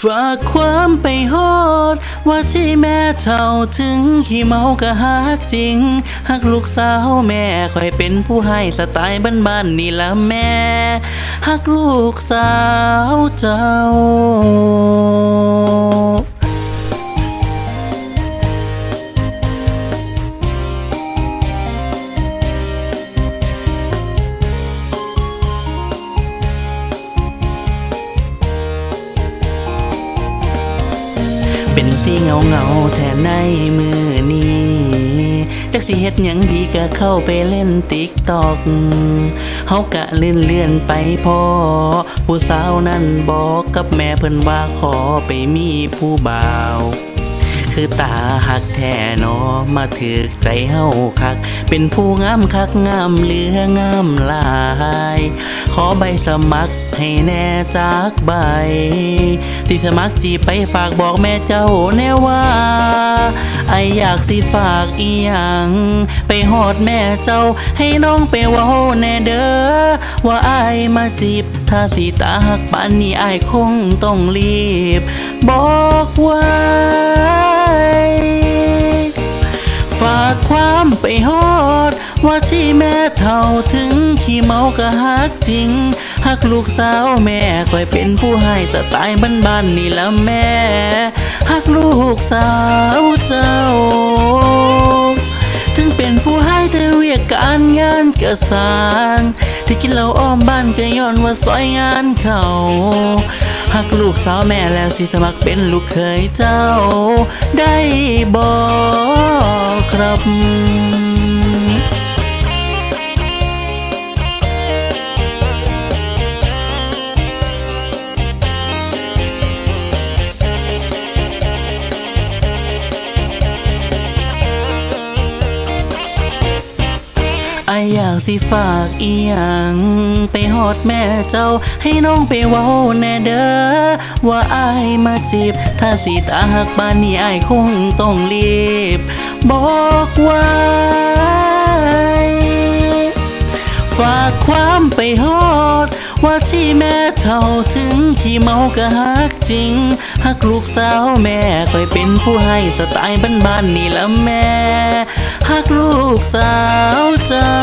ฝากความไปฮอด ว่าที่แม่เท่าถึงขี้เมาก็ฮักจริงฮักลูกสาวแม่คอยเป็นผู้ให้สไตล์บ้านๆนี่ละแม่ฮักลูกสาวเจ้า สีเงาเงาแทนในมือนี้จักสิเฮ็ดหยังดีก็เข้าไปเล่นติ๊กตอกเฮากะเล่นเลื่อนไปพอ ผู้สาวนั้นบอกกับแม่เพิ่นว่าขอไปมีผู้บ่าวคือตาหักแท่นอมาถึกใจเฮาคัก เป็นผู้งามคักงามเหลืองามลาย ขอใบสมัครให้แน่จากใบ ที่สมัครจีไปฝากบอกแม่เจ้าแน่ว่า ไออยากสิฝากอีหยังไปหอดแม่เจ้า ให้น้องไปว้าแน่เด้อว่าไอมาจีบ ถ้าสีตาหักปานนี้ไอคงต้องรีบ บอกว้ฝ ว่าที่แม่เท่าถึงขี้เมาก็ฮักจริงฮักลูกสาวแม่คอยเป็นผู้ให้สไตล์บ้านๆนี่ละแม่ฮักลูกสาวเจ้า ถึงเป็นผู้ให้แต่เวียกการงานกระสางที่กินเหล้าอ้อมบ้านก็ย้อนว่าซอยงานเขาหักลูกสาวแม่แล้วสิสมัครเป็นลูกเคยเจ้า ได้บอกครับ ไออยากสิฝากอีหยังไปหอดแม่เจ้า ให้น้องไปเว้าแน่เด้อว่าไอายมาจีบ ถ้าสีตาหักบ้านนี้ไอายคงต้องรีบ บอกไว้ฝากความไปฮอด ว่าที่แม่เท่าถึงขี้เมาก็ฮักจริงฮักลูกสาวแม่คอยเป็นผู้ให้สไตล์บ้านๆนี่ละแม่ ฮักลูกสาวเจ้า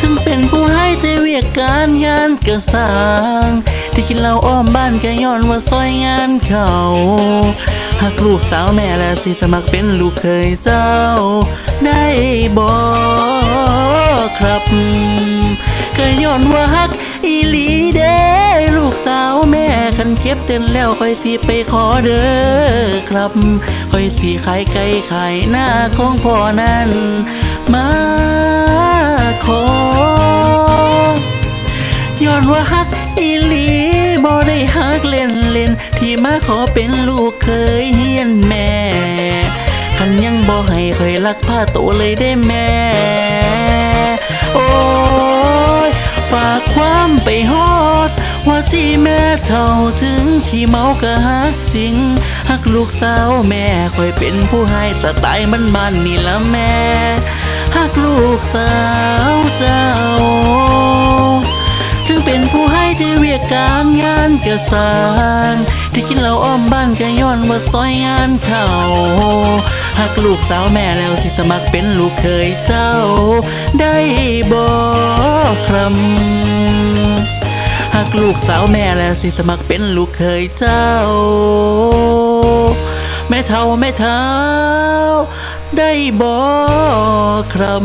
ถึงเป็นผู้ให้แต่เวียกการงานกระสาง ที่กินเหล้าอ้อมบ้านก็ย้อนว่าซอยงานเขาหากลูกสาวแม่และสิสมัครเป็นลูกเคยเจ้า ได้บอกครับก็ย้อนว่าฮักอีลีเด้าวแม่คันเก็บเต้นแล้วค่อยสิไปขอเด้อครับค่อยสิขายไก่ขายหน้าของพ่อนั้น มาขอย้อนว่าฮักอีหลีบ่ได้ฮักเล่นเล่น ที่มาขอเป็นลูกเคยเฮียนแม่ คันยังบ่ให้เคยรักผ้าโตเลยได้แม่ ว่าที่แม่เท่าถึงขี้เมาก็ฮักจริงฮักลูกสาวแม่คอยเป็นผู้ให้สไตล์มันมันนี่ละแม่ฮักลูกสาวเจ้า ถึงเป็นผู้ให้ที่เวียกการงานกระสางที่กินเหล้าอ้อมบ้านก็ย้อนว่าซอยงานเขาหากลูกสาวแม่แล้วสิสมัครเป็นลูกเคยเจ้า ได้บอกครับ หากลูกสาวแม่แล้วสิสมัครเป็นลูกเคยเจ้า แม่เท่าแม่เท้า ได้บอกครับ